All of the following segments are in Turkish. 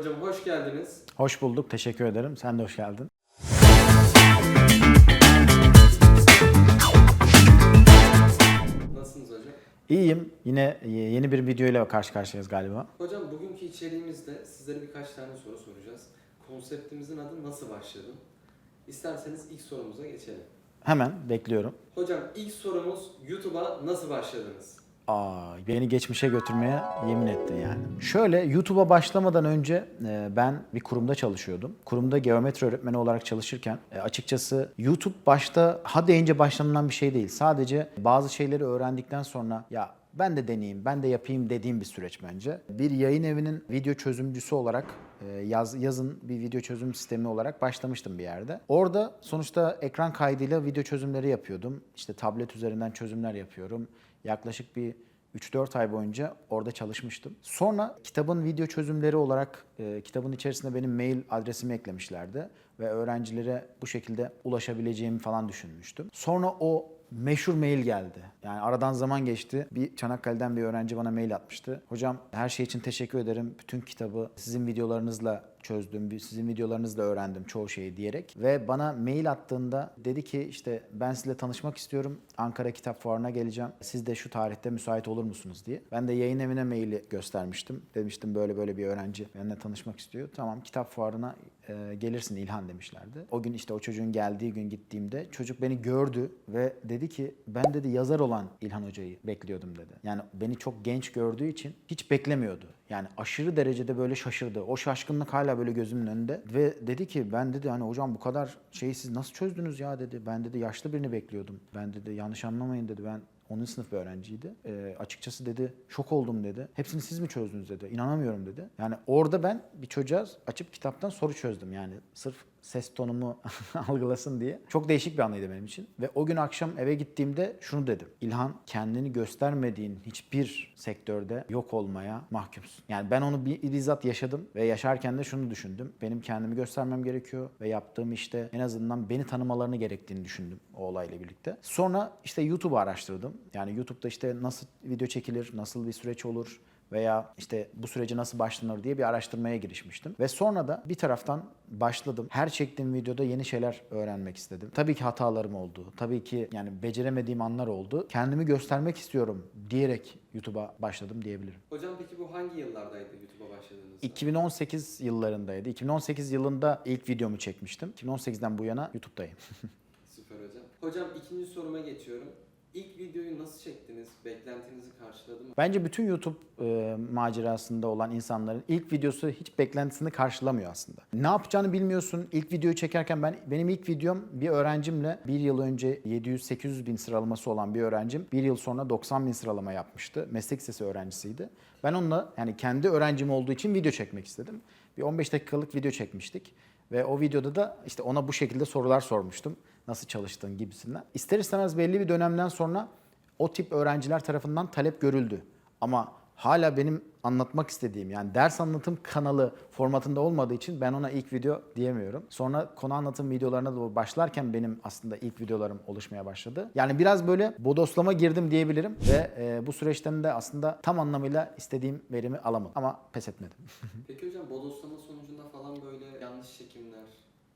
Hocam hoş geldiniz. Hoş bulduk, teşekkür ederim. Sen de hoş geldin. Nasılsınız hocam? İyiyim. Yine yeni bir video ile karşı karşıyayız galiba. Hocam bugünkü içeriğimizde sizlere birkaç tane soru soracağız. Konseptimizin adı nasıl başladı? İsterseniz ilk sorumuza geçelim. Hemen bekliyorum. Hocam ilk sorumuz YouTube'a nasıl başladınız? Aa, beni geçmişe götürmeye yemin ettin yani. Şöyle YouTube'a başlamadan önce e, ben bir kurumda çalışıyordum. Kurumda geometri öğretmeni olarak çalışırken e, açıkçası YouTube başta ha deyince başlanılan bir şey değil. Sadece bazı şeyleri öğrendikten sonra ya ben de deneyeyim, ben de yapayım dediğim bir süreç bence. Bir yayın evinin video çözümcüsü olarak e, yaz, yazın bir video çözüm sistemi olarak başlamıştım bir yerde. Orada sonuçta ekran kaydıyla video çözümleri yapıyordum. İşte tablet üzerinden çözümler yapıyorum. Yaklaşık bir 3-4 ay boyunca orada çalışmıştım. Sonra kitabın video çözümleri olarak e, kitabın içerisinde benim mail adresimi eklemişlerdi ve öğrencilere bu şekilde ulaşabileceğimi falan düşünmüştüm. Sonra o meşhur mail geldi. Yani aradan zaman geçti. Bir Çanakkale'den bir öğrenci bana mail atmıştı. Hocam her şey için teşekkür ederim. Bütün kitabı sizin videolarınızla çözdüm, sizin videolarınızla öğrendim çoğu şeyi diyerek. Ve bana mail attığında dedi ki işte ben sizinle tanışmak istiyorum. Ankara Kitap Fuarı'na geleceğim. Siz de şu tarihte müsait olur musunuz diye. Ben de yayın evine maili göstermiştim. Demiştim böyle böyle bir öğrenci benimle tanışmak istiyor. Tamam kitap fuarına e, gelirsin İlhan demişlerdi. O gün işte o çocuğun geldiği gün gittiğimde çocuk beni gördü ve dedi ki ben dedi yazar olan İlhan Hoca'yı bekliyordum dedi. Yani beni çok genç gördüğü için hiç beklemiyordu. Yani aşırı derecede böyle şaşırdı. O şaşkınlık hala böyle gözümün önünde. Ve dedi ki ben dedi hani hocam bu kadar şeyi siz nasıl çözdünüz ya dedi. Ben dedi yaşlı birini bekliyordum. Ben dedi yanlış anlamayın dedi ben 10. sınıf bir öğrenciydi. Ee, açıkçası dedi şok oldum dedi. Hepsini siz mi çözdünüz dedi. İnanamıyorum dedi. Yani orada ben bir çocuğa açıp kitaptan soru çözdüm. Yani sırf ses tonumu algılasın diye. Çok değişik bir anıydı benim için. Ve o gün akşam eve gittiğimde şunu dedim. İlhan kendini göstermediğin hiçbir sektörde yok olmaya mahkumsun. Yani ben onu bir, bizzat yaşadım ve yaşarken de şunu düşündüm. Benim kendimi göstermem gerekiyor ve yaptığım işte en azından beni tanımalarını gerektiğini düşündüm o olayla birlikte. Sonra işte YouTube'u araştırdım. Yani YouTube'da işte nasıl video çekilir, nasıl bir süreç olur, veya işte bu sürece nasıl başlanır diye bir araştırmaya girişmiştim. Ve sonra da bir taraftan başladım. Her çektiğim videoda yeni şeyler öğrenmek istedim. Tabii ki hatalarım oldu. Tabii ki yani beceremediğim anlar oldu. Kendimi göstermek istiyorum diyerek YouTube'a başladım diyebilirim. Hocam peki bu hangi yıllardaydı YouTube'a başladığınızda? 2018 yıllarındaydı. 2018 yılında ilk videomu çekmiştim. 2018'den bu yana YouTube'dayım. Süper hocam. Hocam ikinci soruma geçiyorum. İlk videoyu nasıl çektiniz? Beklentinizi karşıladı mı? Bence bütün YouTube e, macerasında olan insanların ilk videosu hiç beklentisini karşılamıyor aslında. Ne yapacağını bilmiyorsun. İlk videoyu çekerken ben benim ilk videom bir öğrencimle bir yıl önce 700-800 bin sıralaması olan bir öğrencim bir yıl sonra 90 bin sıralama yapmıştı. Meslek lisesi öğrencisiydi. Ben onunla yani kendi öğrencim olduğu için video çekmek istedim. Bir 15 dakikalık video çekmiştik. Ve o videoda da işte ona bu şekilde sorular sormuştum. Nasıl çalıştığın gibisinden. İster istemez belli bir dönemden sonra o tip öğrenciler tarafından talep görüldü. Ama hala benim anlatmak istediğim yani ders anlatım kanalı formatında olmadığı için ben ona ilk video diyemiyorum. Sonra konu anlatım videolarına doğru başlarken benim aslında ilk videolarım oluşmaya başladı. Yani biraz böyle bodoslama girdim diyebilirim ve e, bu süreçten de aslında tam anlamıyla istediğim verimi alamadım ama pes etmedim. Peki hocam bodoslama böyle yanlış çekimler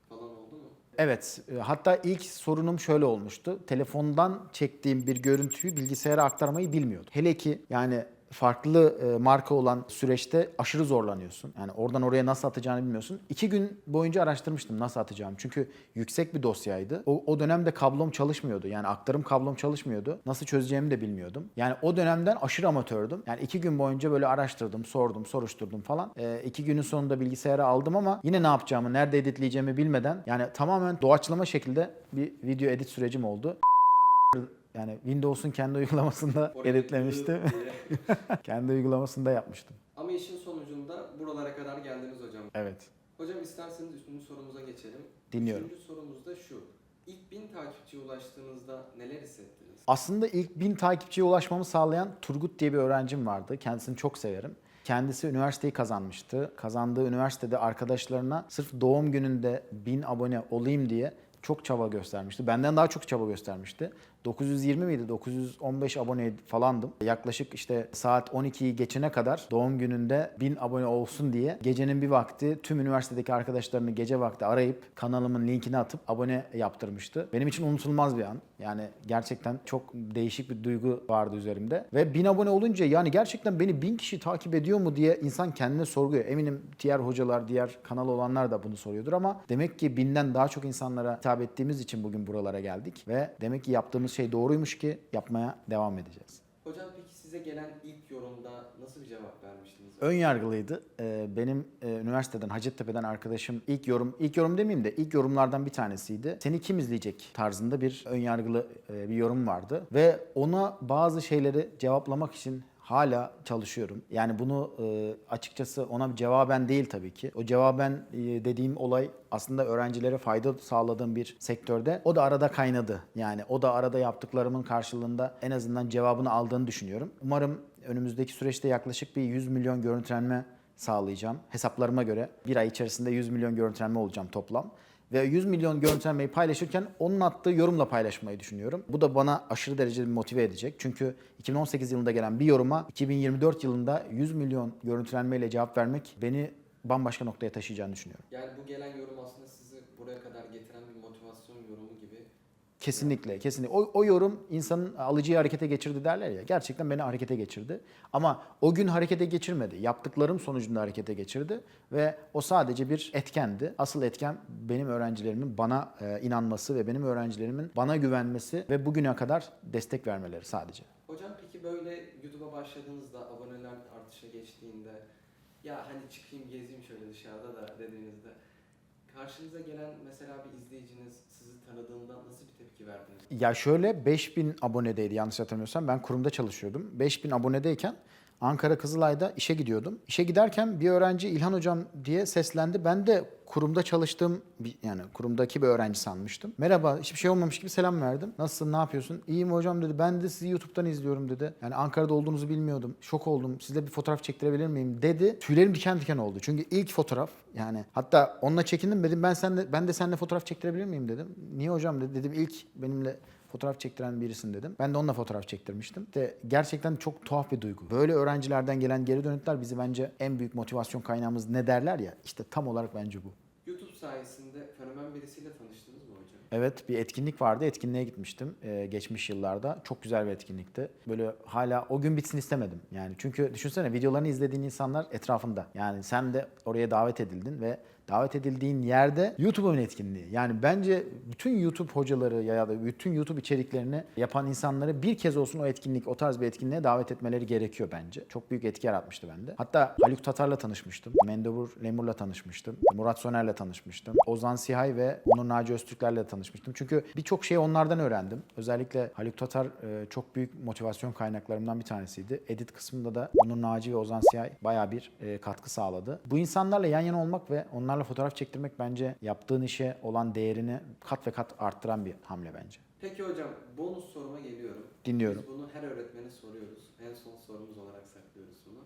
falan oldu mu? Evet, e, hatta ilk sorunum şöyle olmuştu. Telefondan çektiğim bir görüntüyü bilgisayara aktarmayı bilmiyordum. Hele ki yani farklı e, marka olan süreçte aşırı zorlanıyorsun. Yani oradan oraya nasıl atacağını bilmiyorsun. İki gün boyunca araştırmıştım nasıl atacağımı. Çünkü yüksek bir dosyaydı. O, o dönemde kablom çalışmıyordu. Yani aktarım kablom çalışmıyordu. Nasıl çözeceğimi de bilmiyordum. Yani o dönemden aşırı amatördüm. Yani iki gün boyunca böyle araştırdım, sordum, soruşturdum falan. E, iki günün sonunda bilgisayara aldım ama yine ne yapacağımı, nerede editleyeceğimi bilmeden yani tamamen doğaçlama şekilde bir video edit sürecim oldu. Yani Windows'un kendi uygulamasında editlemiştim. kendi uygulamasında yapmıştım. Ama işin sonucunda buralara kadar geldiniz hocam. Evet. Hocam isterseniz üçüncü sorumuza geçelim. Dinliyorum. Üçüncü sorumuz da şu. İlk bin takipçiye ulaştığınızda neler hissettiniz? Aslında ilk bin takipçiye ulaşmamı sağlayan Turgut diye bir öğrencim vardı. Kendisini çok severim. Kendisi üniversiteyi kazanmıştı. Kazandığı üniversitede arkadaşlarına sırf doğum gününde bin abone olayım diye çok çaba göstermişti. Benden daha çok çaba göstermişti. 920 miydi? 915 abone falandım. Yaklaşık işte saat 12'yi geçene kadar doğum gününde 1000 abone olsun diye gecenin bir vakti tüm üniversitedeki arkadaşlarını gece vakti arayıp kanalımın linkini atıp abone yaptırmıştı. Benim için unutulmaz bir an. Yani gerçekten çok değişik bir duygu vardı üzerimde. Ve 1000 abone olunca yani gerçekten beni 1000 kişi takip ediyor mu diye insan kendine sorguyor. Eminim diğer hocalar, diğer kanal olanlar da bunu soruyordur ama demek ki binden daha çok insanlara hitap ettiğimiz için bugün buralara geldik ve demek ki yaptığımız şey doğruymuş ki yapmaya devam edeceğiz. Hocam peki size gelen ilk yorumda nasıl bir cevap vermiştiniz? Ön yargılıydı. Ee, Benim e, üniversiteden Hacettepe'den arkadaşım ilk yorum ilk yorum demeyeyim de ilk yorumlardan bir tanesiydi. Seni kim izleyecek tarzında bir ön yargılı e, bir yorum vardı ve ona bazı şeyleri cevaplamak için hala çalışıyorum. Yani bunu e, açıkçası ona bir cevaben değil tabii ki. O cevaben e, dediğim olay aslında öğrencilere fayda sağladığım bir sektörde. O da arada kaynadı. Yani o da arada yaptıklarımın karşılığında en azından cevabını aldığını düşünüyorum. Umarım önümüzdeki süreçte yaklaşık bir 100 milyon görüntülenme sağlayacağım. Hesaplarıma göre bir ay içerisinde 100 milyon görüntülenme olacağım toplam. Ve 100 milyon görüntülenmeyi paylaşırken onun attığı yorumla paylaşmayı düşünüyorum. Bu da bana aşırı derecede motive edecek. Çünkü 2018 yılında gelen bir yoruma 2024 yılında 100 milyon görüntülenmeyle cevap vermek beni bambaşka noktaya taşıyacağını düşünüyorum. Yani bu gelen yorum aslında sizi buraya kadar getiren bir motivasyon yorumu gibi. Kesinlikle, kesinlikle. O, o yorum insanın alıcıyı harekete geçirdi derler ya. Gerçekten beni harekete geçirdi. Ama o gün harekete geçirmedi. Yaptıklarım sonucunda harekete geçirdi. Ve o sadece bir etkendi. Asıl etken benim öğrencilerimin bana e, inanması ve benim öğrencilerimin bana güvenmesi ve bugüne kadar destek vermeleri sadece. Hocam peki böyle YouTube'a başladığınızda aboneler artışa geçtiğinde ya hani çıkayım gezeyim şöyle dışarıda da dediğinizde karşınıza gelen mesela bir izleyiciniz sizi tanıdığında nasıl bir tepki verdiniz? Ya şöyle 5000 abonedeydi yanlış hatırlamıyorsam. Ben kurumda çalışıyordum. 5000 abonedeyken Ankara Kızılay'da işe gidiyordum. İşe giderken bir öğrenci İlhan hocam diye seslendi. Ben de kurumda çalıştığım yani kurumdaki bir öğrenci sanmıştım. Merhaba hiçbir şey olmamış gibi selam verdim. Nasılsın ne yapıyorsun? İyiyim hocam dedi. Ben de sizi YouTube'dan izliyorum dedi. Yani Ankara'da olduğunuzu bilmiyordum. Şok oldum. Sizle bir fotoğraf çektirebilir miyim dedi. Tüylerim diken diken oldu. Çünkü ilk fotoğraf yani hatta onunla çekindim dedim ben sen ben de seninle fotoğraf çektirebilir miyim dedim. Niye hocam dedi. Dedim ilk benimle fotoğraf çektiren birisin dedim. Ben de onunla fotoğraf çektirmiştim. De gerçekten çok tuhaf bir duygu. Böyle öğrencilerden gelen geri dönütler bizi bence en büyük motivasyon kaynağımız ne derler ya işte tam olarak bence bu. YouTube sayesinde fenomen birisiyle tanıştınız mı hocam? Evet bir etkinlik vardı. Etkinliğe gitmiştim e, geçmiş yıllarda. Çok güzel bir etkinlikti. Böyle hala o gün bitsin istemedim. Yani çünkü düşünsene videolarını izlediğin insanlar etrafında. Yani sen de oraya davet edildin ve davet edildiğin yerde YouTube'un etkinliği. Yani bence bütün YouTube hocaları ya da bütün YouTube içeriklerini yapan insanları bir kez olsun o etkinlik, o tarz bir etkinliğe davet etmeleri gerekiyor bence. Çok büyük etki yaratmıştı bende. Hatta Haluk Tatar'la tanışmıştım. Mendebur Lemur'la tanışmıştım. Murat Soner'le tanışmıştım. Ozan Sihay ve Onur Naci Öztürkler'le tanışmıştım. Çünkü birçok şeyi onlardan öğrendim. Özellikle Haluk Tatar e, çok büyük motivasyon kaynaklarımdan bir tanesiydi. Edit kısmında da Onur Naci ve Ozan Sihay bayağı bir e, katkı sağladı. Bu insanlarla yan yana olmak ve onlarla fotoğraf çektirmek bence yaptığın işe olan değerini kat ve kat arttıran bir hamle bence. Peki hocam bonus soruma geliyorum. Dinliyorum. Biz bunu her öğretmene soruyoruz. En son sorumuz olarak saklıyoruz bunu.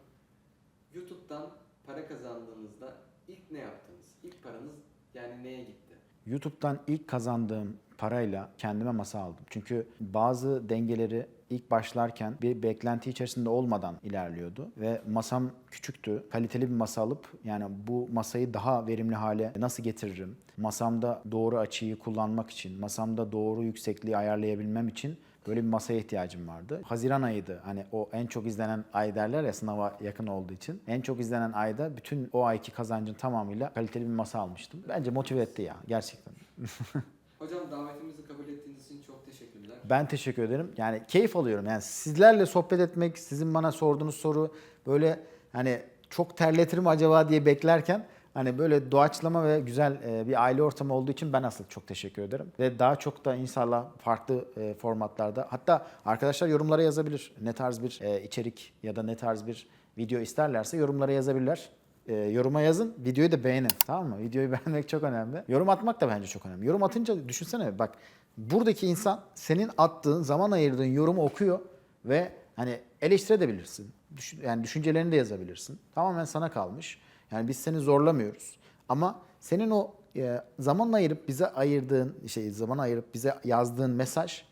YouTube'dan para kazandığınızda ilk ne yaptınız? İlk paranız yani neye gitti? YouTube'dan ilk kazandığım parayla kendime masa aldım. Çünkü bazı dengeleri ilk başlarken bir beklenti içerisinde olmadan ilerliyordu ve masam küçüktü. Kaliteli bir masa alıp yani bu masayı daha verimli hale nasıl getiririm? Masamda doğru açıyı kullanmak için, masamda doğru yüksekliği ayarlayabilmem için böyle bir masaya ihtiyacım vardı. Haziran ayıydı. Hani o en çok izlenen ay derler ya sınava yakın olduğu için. En çok izlenen ayda bütün o ayki kazancın tamamıyla kaliteli bir masa almıştım. Bence motive etti ya gerçekten. Hocam davetimizi kabul ettiğiniz için çok teşekkürler. Ben teşekkür ederim. Yani keyif alıyorum. Yani sizlerle sohbet etmek, sizin bana sorduğunuz soru böyle hani çok terletir mi acaba diye beklerken hani böyle doğaçlama ve güzel e, bir aile ortamı olduğu için ben asıl çok teşekkür ederim. Ve daha çok da inşallah farklı e, formatlarda hatta arkadaşlar yorumlara yazabilir. Ne tarz bir e, içerik ya da ne tarz bir video isterlerse yorumlara yazabilirler. E, yoruma yazın, videoyu da beğenin. Tamam mı? Videoyu beğenmek çok önemli. Yorum atmak da bence çok önemli. Yorum atınca düşünsene bak buradaki insan senin attığın, zaman ayırdığın yorumu okuyor ve hani eleştirebilirsin. Düşün, yani düşüncelerini de yazabilirsin. Tamamen sana kalmış. Yani biz seni zorlamıyoruz. Ama senin o e, zaman ayırıp bize ayırdığın şey zaman ayırıp bize yazdığın mesaj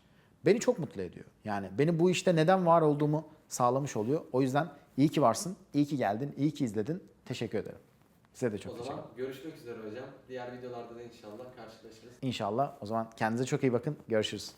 beni çok mutlu ediyor. Yani beni bu işte neden var olduğumu sağlamış oluyor. O yüzden iyi ki varsın, iyi ki geldin, iyi ki izledin. Teşekkür ederim. Size de çok o teşekkür zaman ederim. görüşmek üzere hocam. Diğer videolarda da inşallah karşılaşırız. İnşallah. O zaman kendinize çok iyi bakın. Görüşürüz.